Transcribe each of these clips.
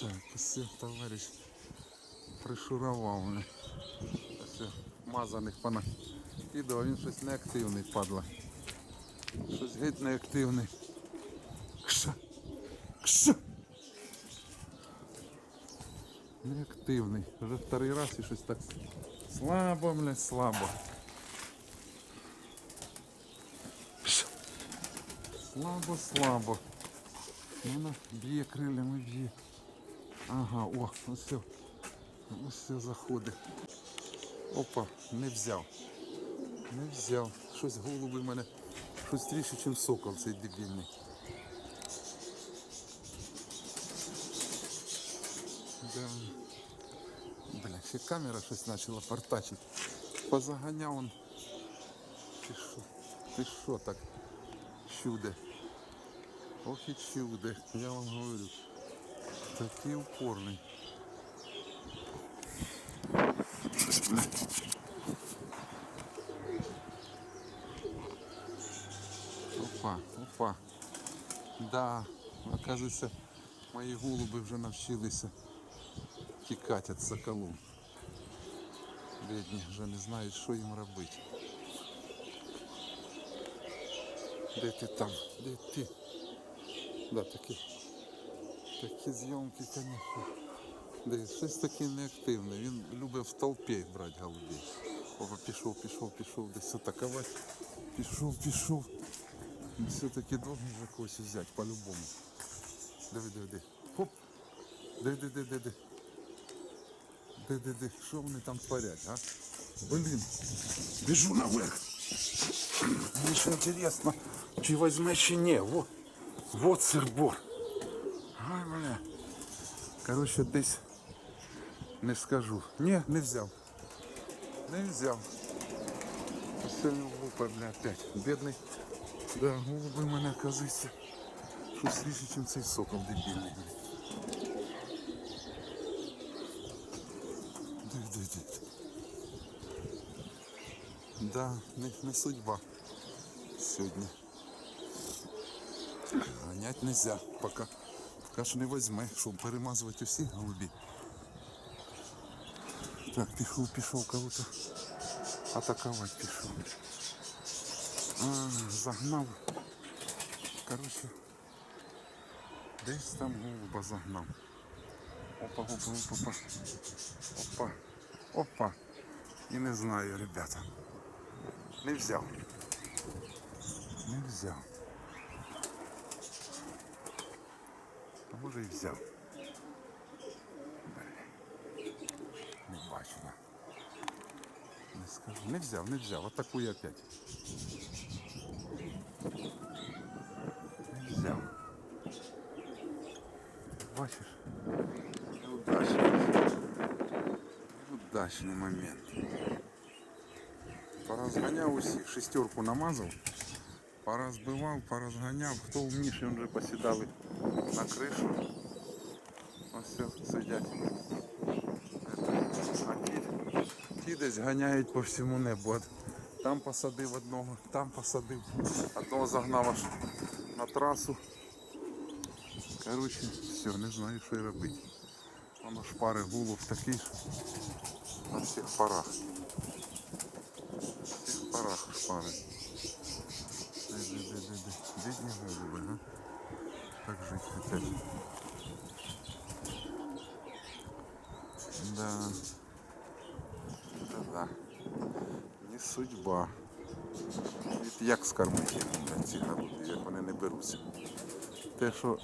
Так, все, товариш пришурував мене. Все, мазаних пана. Відео, він щось неактивний, падла. Щось геть неактивний. Кша. Кша. Неактивний. Вже вторий раз і щось так слабо, бля, слабо. Слабо, слабо. Вона б'є крилями, б'є. Ага, о, ось все. Ось все заходить. Опа, не взяв. Не взяв. Щось голуби в мене. Щось тріше, ніж сокол цей дебільний. Да. Бля, ще камера щось почала портачити. Позаганяв он. Ти що? Ти що так? Чуде. Ох і чуде, я вам говорю. Такий упорний. Опа, опа. Да, оказывается, мої голуби вже навчилися тікати від соколу. Бідні вже не знають, що їм робити. Де ти там? Де ти? Да, такі, такі зйомки, звісно. Де щось таке неактивне. Він любить в толпі брати голубей. Опа, пішов, пішов, пішов, десь атакувати. Пішов, пішов. Все-таки должен же когось взяти по-любому. Диви, диви, диви. Хоп. Диви, диви, диви, диви. Диви, диви, диви. Що вони там творять, а? Блін. Біжу наверх. Мені ж інтересно, чи візьме, чи ні. Во. Вот сирбор. Ай, бля. Короче, десь не скажу. Ні, не взяв. Не взяв. Все глупо, бля, опять. Бідний. Да, голуби в мене, оказується, щось ріше, ніж цей сокол дебільний. бля. Диви, диви, диви. Да, не, не судьба сьогодні. Гонять нельзя, поки, Що не возьме, щоб перемазувати усі голубі. Так, пішов, пішов кого-то атакувати пішов. А, загнав. Короче, десь там голуба загнав. Опа, опа, опа. Опа. Опа. І не знаю, ребята. Не взяв. Не взяв. може і взяв. Блін. Не бачу. да. Не скажу. Не взяв, не взяв. Атакує опять. Не взяв. Бачиш? Неудачний. Неудачний момент. Поразганяв усіх, шестерку намазав, поразбивав, поразганяв. Хто вміше, він вже посідали На кришу. Ось все, сидять. А ті, ті десь ганяють по всьому небу. Там посадив одного, там посадив. Одного загнав аж на трасу. Коротше, все, не знаю, що й робити. Воно шпари гулов такий, що на всіх парах. На всіх парах шпари. Де-де-де-де-де. Бідні голуби, га? Да. Да, да. Не судьба. Як скормити ці голуби, як вони не беруться. Те, що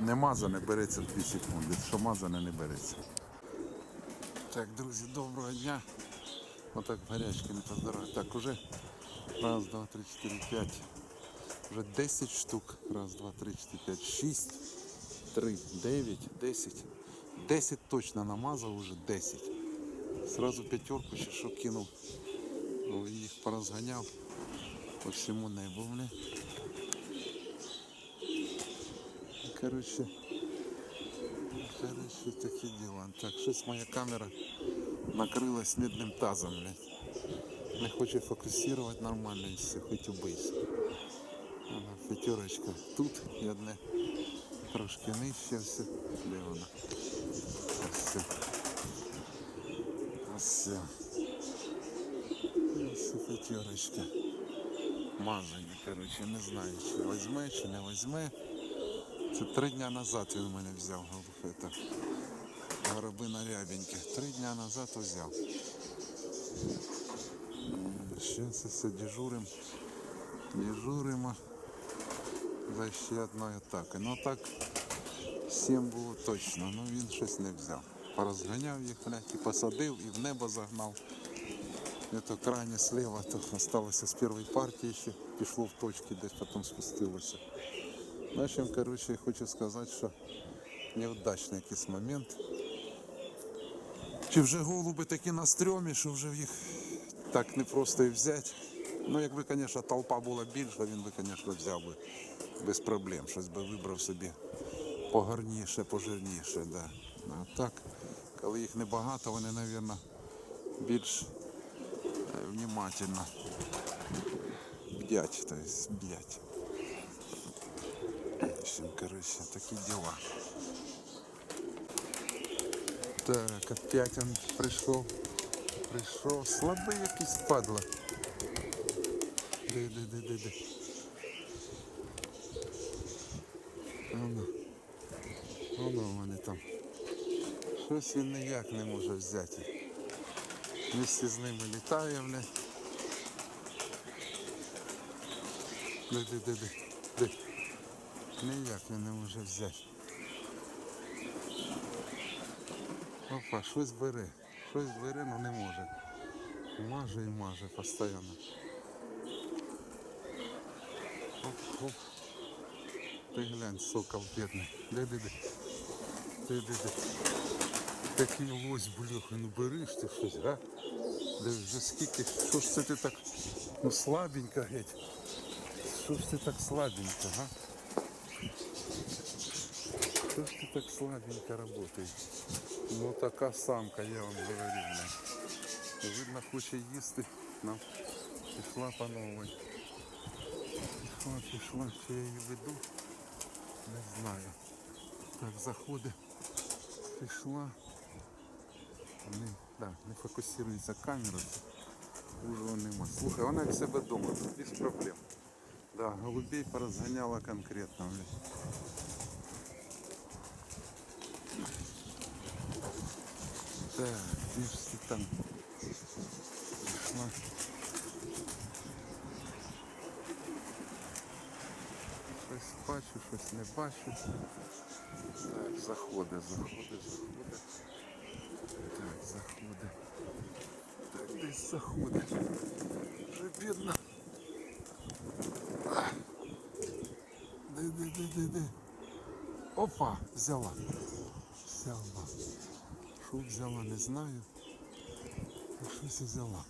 не мазане, береться 2 секунди, що мазане не береться. Так, друзі, доброго дня. Отак гарячки не поздорові. Так, уже раз, два, три, чотири, п'ять. Вже 10 штук. Раз, два, три, чотири, п'ять, шість, три, дев'ять, десять. Десять точно намазав уже 10. Сразу п'ятерку ще що кинув. О, Їх порозганяв по всьому небу. Бля. Короче, короче, такі діла. Так, щось моя камера накрилась медним тазом, блядь. Не хоче фокусувати нормально і все, хоч убийся. П'ятерочка тут і одне трошки нижче все. Де вона? Ось. Ось. Ось п'ятерочка. Мазані, коротше, не знаю, чи візьме, чи не візьме. Це три дня назад він у мене взяв голуб. Горобина рябеньки. Три дня назад взяв. Зараз все дежурим. Дежуримо. За ще одною атакою. Ну так сім було точно, ну він щось не взяв. Порозганяв їх, блядь, і посадив, і в небо загнав. Это крайне слева, то осталося з першої партії ще, пішло в точки, десь потім спустилося. В общем, короче, я хочу сказати, що невдачний якийсь момент. Чи вже голуби такі на стрьомі, що вже їх так не просто і взяти. Ну, якби, звісно, толпа була більша, він би, звісно, взяв би без проблем. Щось би вибрав собі погарніше, пожирніше. Да. А так, коли їх небагато, вони, мабуть, більш е, внимательно бдять, то есть бдять. В общем, короче, такие. Так, опять он пришел. Пришел. Слабый якийсь падла. Де, де, де, де, де. Воно. Воно в мене там. Щось він ніяк не може взяти. Вместе з ними літає, бля. Де, де, де, де, де. Ніяк він не може взяти. Опа, щось бере. Щось бере, але не може. Маже і маже постійно. Оп, оп. Ти глянь, сокол бідний. Де, де, де. Де, де, де. Такий лось, бляха, ну береш ти щось, а? Де вже скільки, що ж це ти так, ну слабенько геть. Що ж ти так слабенько, а? Що ж ти так слабенько работаєш? Ну така самка, я вам говорю. ну. Видно, хоче їсти. Ну, пішла по новій. Пішла, пішла, чи я її веду? Не знаю. Так, заходить. Пішла. Не, да, не фокусується камера. Уже нема. Слухай, вона як себе вдома, без проблем. Да, голубей порозганяла конкретно. Так, де ж ти там? Щось бачу, щось не бачу. Так, заходи, заходи, заходи. Так. Так, десь заходи. Вже бідно. Де, де, де, де, де. Опа, взяла. Взяла. Що взяла, не знаю. Щось взяла.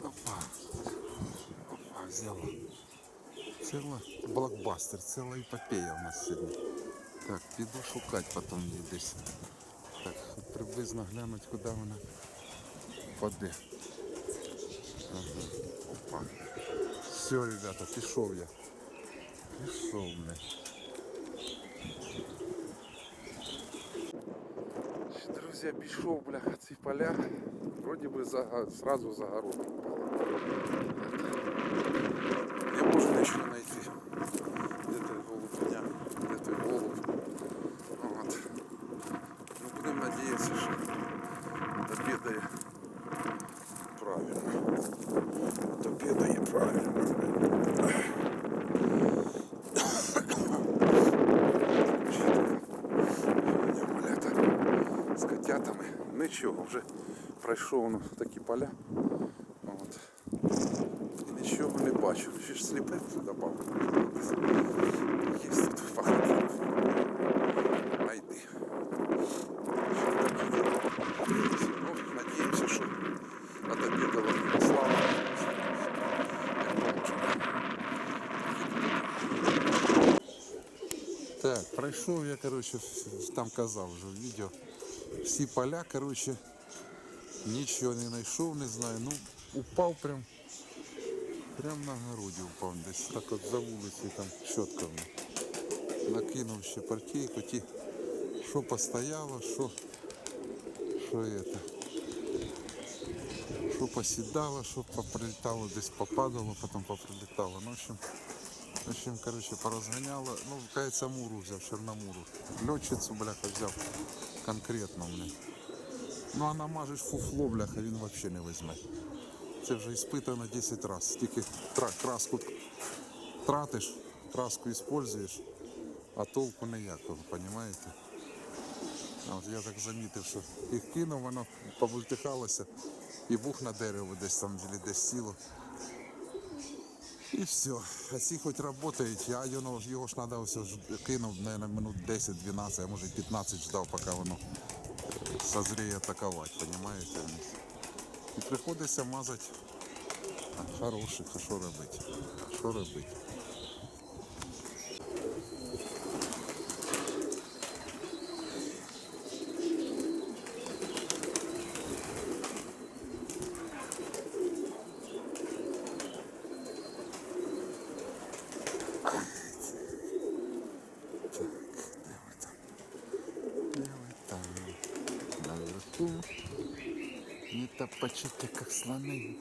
Опа. Опа, взяла. Ціла блокбастер, ціла епопея у нас сьогодні. Так, піду шукати потім її десь. Так, щоб приблизно глянуть, куди вона впаде. Ага. Опа. Все, ребята, пішов я. Пішов, блядь. Друзі, пішов, бляха, ці поля. Вроді би за, сразу за город попало. Не можу нічого знайти. Надіятися, що добідає правильно. Добідає правильно. Сьогодні гуляти з котятами. Нічого, вже пройшов ну, такі поля. От. І нічого не бачу. Ще ж сліпе добавив. Так, пройшов я, короче, в- там казав вже в відео. Всі поля, короче, нічого не знайшов, не знаю. Ну, упав прям, прям на городі упав десь. Так от за вулиці там щотками. Накинув ще партійку, ті що постояло, що, що это. Що посідало, що поприлітало, десь попадало, потім поприлітало. Ну, в общем, в общем, короче, порозганяло. Ну, кажется, Муру взяв, Чорномуру. Льотчицю, бляха, взяв конкретно, блядь. Ну, а намажеш фуфло, бляха, він взагалі не візьме. Це вже іспитано 10 разів. Тільки краску тратиш, краску використовуєш, а толку ніякого, розумієте? От я так замітив, що їх кинув, воно побультихалося і бух на дерево десь там десь сіло. І все. А ці хоч працюють, я його, його ж треба все кинув, мабуть, минут 10-12, а може 15 ждав, поки воно е, созріє атакувати, розумієте? І приходиться мазати хороших, а що робити? Що робити? Де ви там? Наверху. Не топочите, как слоны.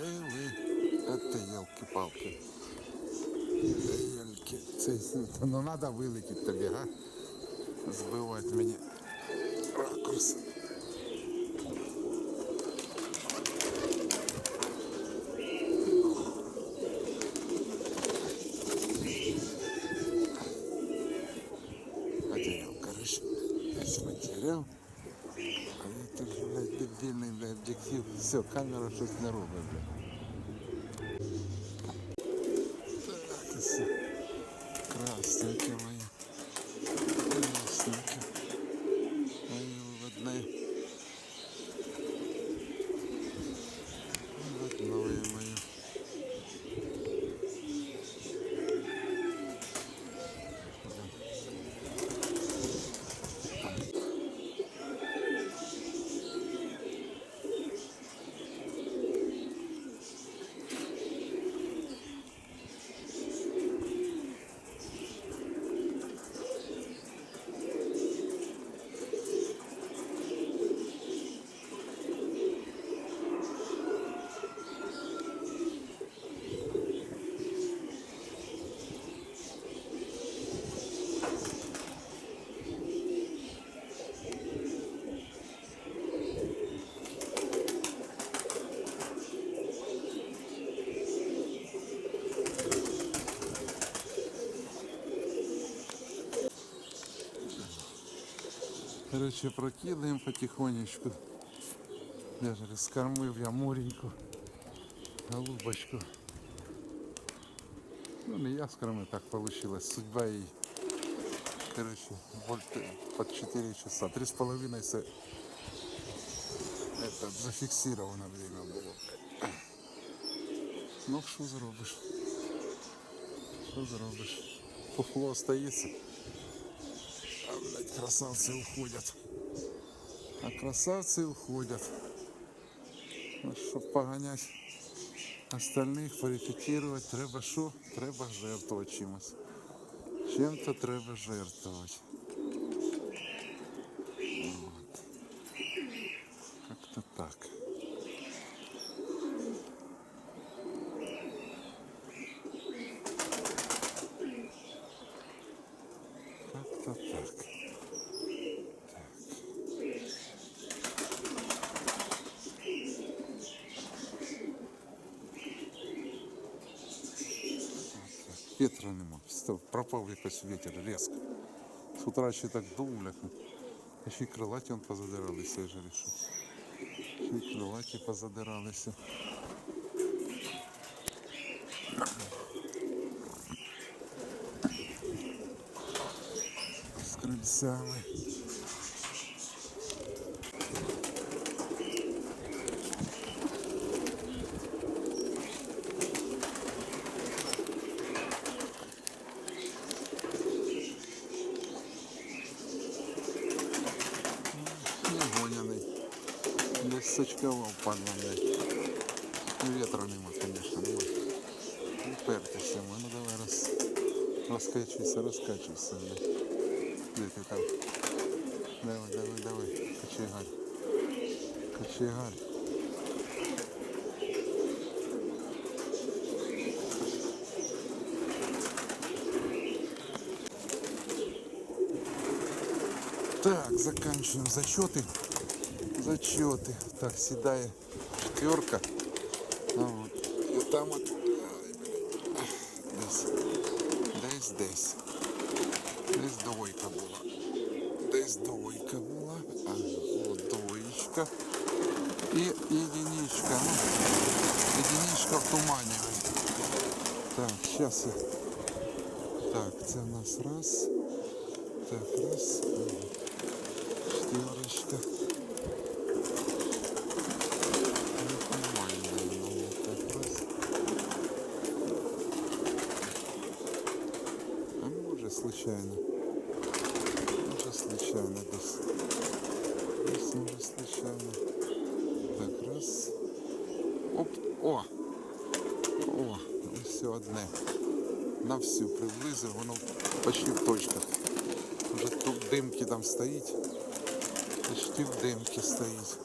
Де ви? Это елки-палки. Елки. Це, ну надо вилетіти тобі, га? Збивати мені ракурс. Потерял, короче. Потерял. А тут, блядь, дебільний, блядь, об'єктив. Все, камера щось не робить, блядь. Thank you, Короче, прокидаємо потихонечку. Даже розкормив я муреньку, голубочку. Ну, не я скормив, так получилось. Судьба їй. Короче, вольт под 4 часа. Три с половиной це это, зафіксировано время було. Ну, що зробиш? Що зробиш? Пухло остається. Красавцы уходят. А красавцы уходят. Ну, щоб поганять остальних, порепетировать, треба що? Треба жертвувати чимось. Чим-то треба жертвувати. От. Как-то так. Как-то так. Так. Вітра нема. Пропав якось ветер резко. С утра ще так дув, бляха. А ще й крилаті он позадиралися, я же рішив. Ще й крилаті позадиралися. З крильцями. Не гоняний. Десь сачкував блядь. Ветра нема, конечно, нема. Не пертися, ну давай роз... розкачуйся, розкачуйся. Де ти там? Давай, давай, давай. Кочегарь. Кочегарь. Так, заканчиваем зачеты. Зачеты. Так, седая четверка. А вот. И там вот. ай, блін, Десь. Десь, десь. Десь двойка була. Десь двойка була. А, от двоєчка. І единичка. Ну, единичка в тумані. Так, сейчас я. Так, це у нас раз. Так, раз. Шестерочка. Нормально, наверное, так раз. А може случайно. Може случайно десь. Десь може случайно. Так, раз. Оп, о! О, все одне. На всю приблизив, воно почти в точках. Вже тут димки там стоїть. Почти в димки стоїть.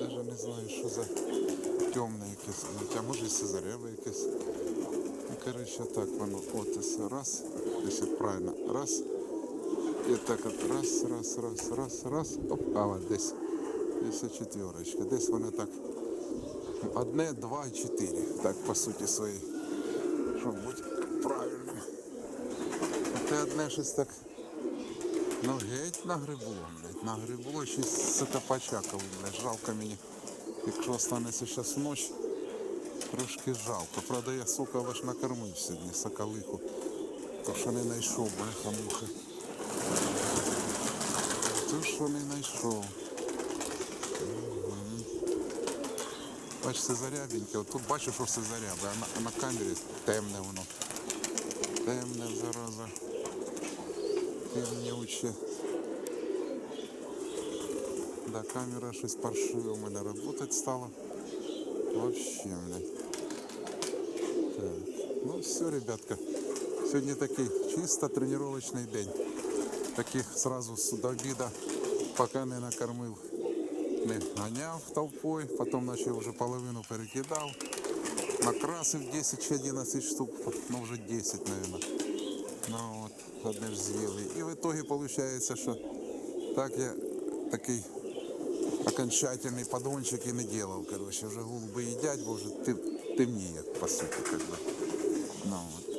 Даже не знаю, що за темне якесь. А може і сизареве якесь. Ну, коротше, так воно. От ось раз. Якщо правильно. Раз. І так от раз, раз, раз, раз, раз. Оп, а от десь. Десь четверочка. Десь воно так. Одне, два і чотири. Так, по суті своїй. Щоб бути правильним. Те одне щось так. Ну геть нагребуло, блядь, нагребуло ще сука почакав, блядь, жалко мені. Якщо останеться зараз ніч, трошки жалко. Правда, я сука лиш накормив сьогодні соколиху. То що не знайшов, бляха муха. То що не знайшов. Бач, це зарябеньке. От тут бачу, що все зарябе, а на, а на камері темне воно. Темне зараза. Темнюче. Да, камера щось паршиве у мене работать стала. Вообще, блядь. Так. Ну все, ребятка. Сьогодні такий чисто тренувальний день. Таких сразу з до обіда, поки не накормив, Не ганяв толпою, потім наче вже половину перекидав. Накрасив 10 чи 11 штук, ну вже 10, мабуть. Ну от, одне ж з'їли. І в итоге виходить, що так я такий окончательний подончик і не делав. Короче, вже голуби їдять, бо вже тем, темніє, по суті, как би. Ну, от.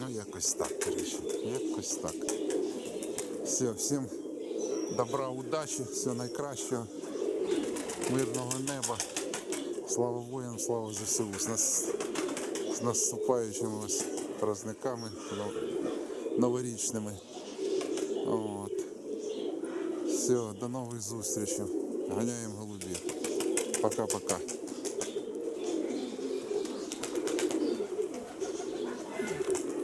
ну якось так, короче, якось так. Все, всім добра, удачі, всього найкращого, мирного неба. Слава воїнам, слава ЗСУ. З, нас, з наступаючими ось праздниками новорічними. От. Все, до нових зустрічей. Ганяємо голубів. Пока-пока.